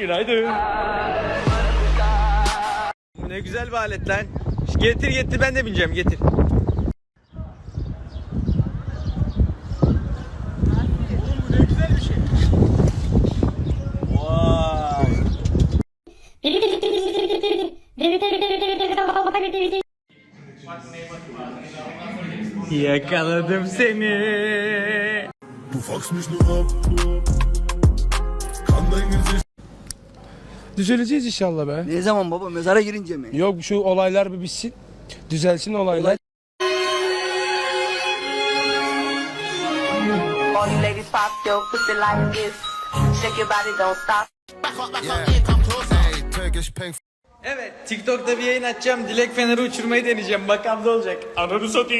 Günaydın. Bu ne güzel bir alet lan. Getir getir ben de bineceğim getir. Oğlum bu ne güzel bir şey. Vay. Yakaladım seni. Fuckst mich nur ab. Kann dein Gesicht Düzeleceğiz inşallah be. Ne zaman baba mezara girince mi? Yok şu olaylar bir bitsin. Düzelsin olaylar. Pink Evet TikTok'ta bir yayın açacağım. Dilek Fener'i uçurmayı deneyeceğim. Bakalım ne olacak. Ananı satayım.